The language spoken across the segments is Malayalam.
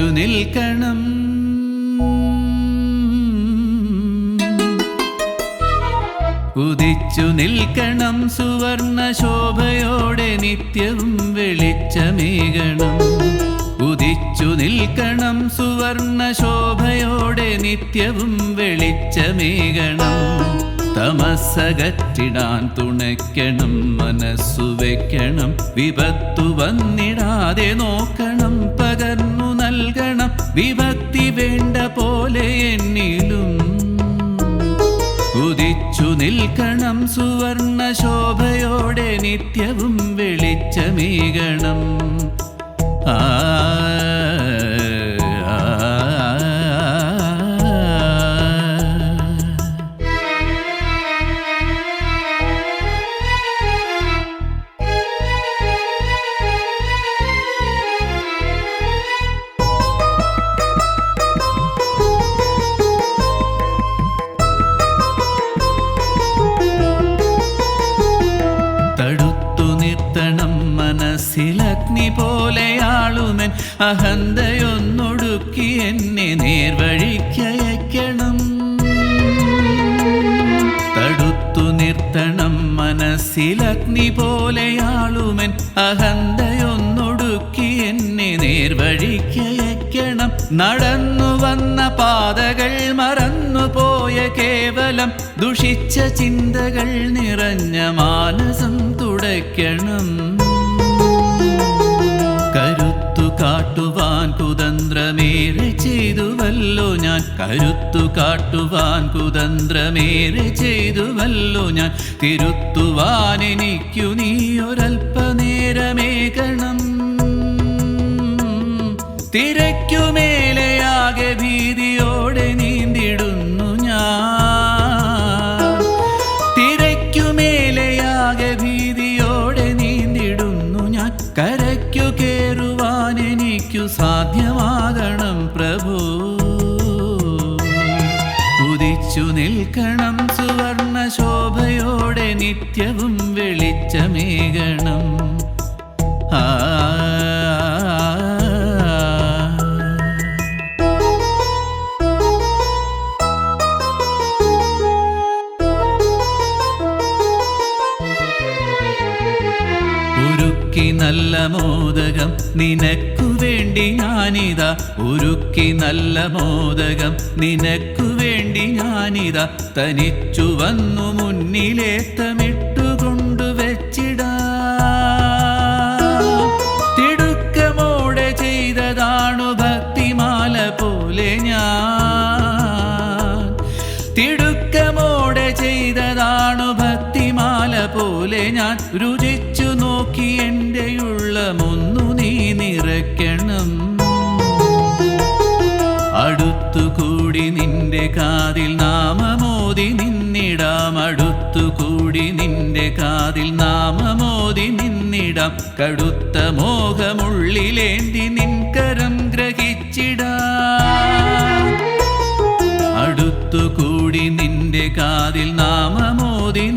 നിൽക്കണം. ഉദിച്ചു നിൽക്കണം സുവർണ ശോഭയോടെ നിത്യവും വെളിച്ചമേകണം. ഉദിച്ചു നിൽക്കണം സുവർണ ശോഭയോടെ നിത്യവും വെളിച്ചമേകണം. തമസകറ്റിടാൻ തുണയ്ക്കണം മനസ്സു വെക്കണം വിപത്തു വന്നിടാതെ നോക്കണം പകർന്നു വിഭക്തി വേണ്ട പോലെ എന്നിലും ഉദിച്ചു നിൽക്കണം സുവർണ ശോഭയോടെ നിത്യവും വെളിച്ചമേകണം. മനസ്സിലഗ്നി പോലെയാളുമെൻ അഹന്തയൊന്നൊടുക്കി എന്നെ നേർവഴിക്കയക്കണം തടുത്തു നിർത്തണം മനസ്സിലഗ്നി പോലെയാളുമെൻ അഹന്തയൊന്നൊടുക്കി എന്നെ നേർവഴിക്കയക്കണം നടന്നു വന്ന പാതകൾ മറന്നു പോയ കേവലം ദുഷിച്ച ചിന്തകൾ നിറഞ്ഞ മാനസം തുടയ്ക്കണം. കരുത്തു കാട്ടുവാൻ കുതന്ത്രമേറെ ചെയ്തുവല്ലോ ഞാൻ. തിരുത്തുവാൻ എനിക്കു നീ ഒരൽപ്പനേരമേകണം ഉദിച്ചു നിൽക്കണം സുവർണ ശോഭയോടെ നിത്യവും വെളിച്ചമേകണം. ആ നല്ല മോദകം. നിനക്കു വേണ്ടി ഞാനിതാ ഉരുക്കി നല്ല മോദകം. നിനക്കു വേണ്ടി ഞാനിതാ തനിച്ചു വന്നു മുന്നിലേത്തമിട്ടുകൊണ്ടു വെച്ചിടാ. തിടുക്കമോടെ ചെയ്തതാണു ഭക്തിമാല പോലെ ഞാൻ. തിടുക്കമോടെ ചെയ്തതാണു ഭക്തിമാല പോലെ ഞാൻ. രുചിച്ചു നോക്കി എന്റെ ഉള്ളമൊന്നു നീ നിറയ്ക്കണം. അടുത്തുകൂടി നിന്റെ കാതിൽ നാമമോതി നിന്നിടാം. അടുത്തുകൂടി നിന്റെ കാതിൽ നാമമോതി നിന്നിടാം. കടുത്ത മോഹമുള്ളിലേന്തി നിൻകരം ഗ്രഹിച്ചിടാം. അടുത്തുകൂടി നിന്റെ കാതിൽ നാമമോതി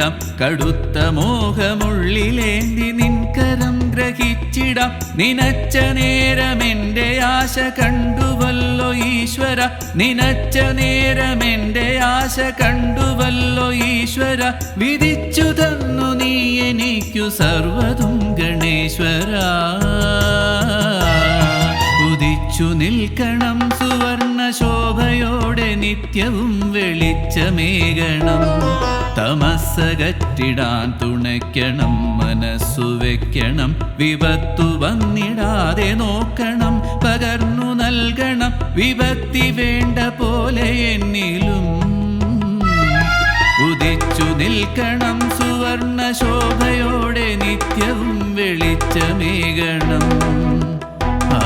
നിന്നിടാം കടുത്ത മോഹമുള്ളിലേന്തി നിൻകരം ഗ്രഹിച്ചിടാം. നിനച്ച നേരമെന്റെ ആശ കണ്ടുവല്ലോ ഈശ്വര. നിനച്ച നേരമെന്റെ ആശ കണ്ടുവല്ലോ ഈശ്വര. വിധിച്ചു തന്നു നീ എനിക്കു സർവതും ഗണേശ്വര. ഉദിച്ചു നിൽക്കണം സുവർണ ശോഭയോടെ നിത്യവും വെളിച്ചമേകണം. തമസകറ്റിടാൻ തുണയ്ക്കണം മനസ്സു വെക്കണം വിപത്തു വന്നിടാതെ നോക്കണം പകർന്നു നൽകണം വിപത്തി വേണ്ട പോലെ എന്നിലും. ഉദിച്ചു നിൽക്കണം സുവർണ ശോഭയോടെ നിത്യവും വെളിച്ചമേകണം. ആ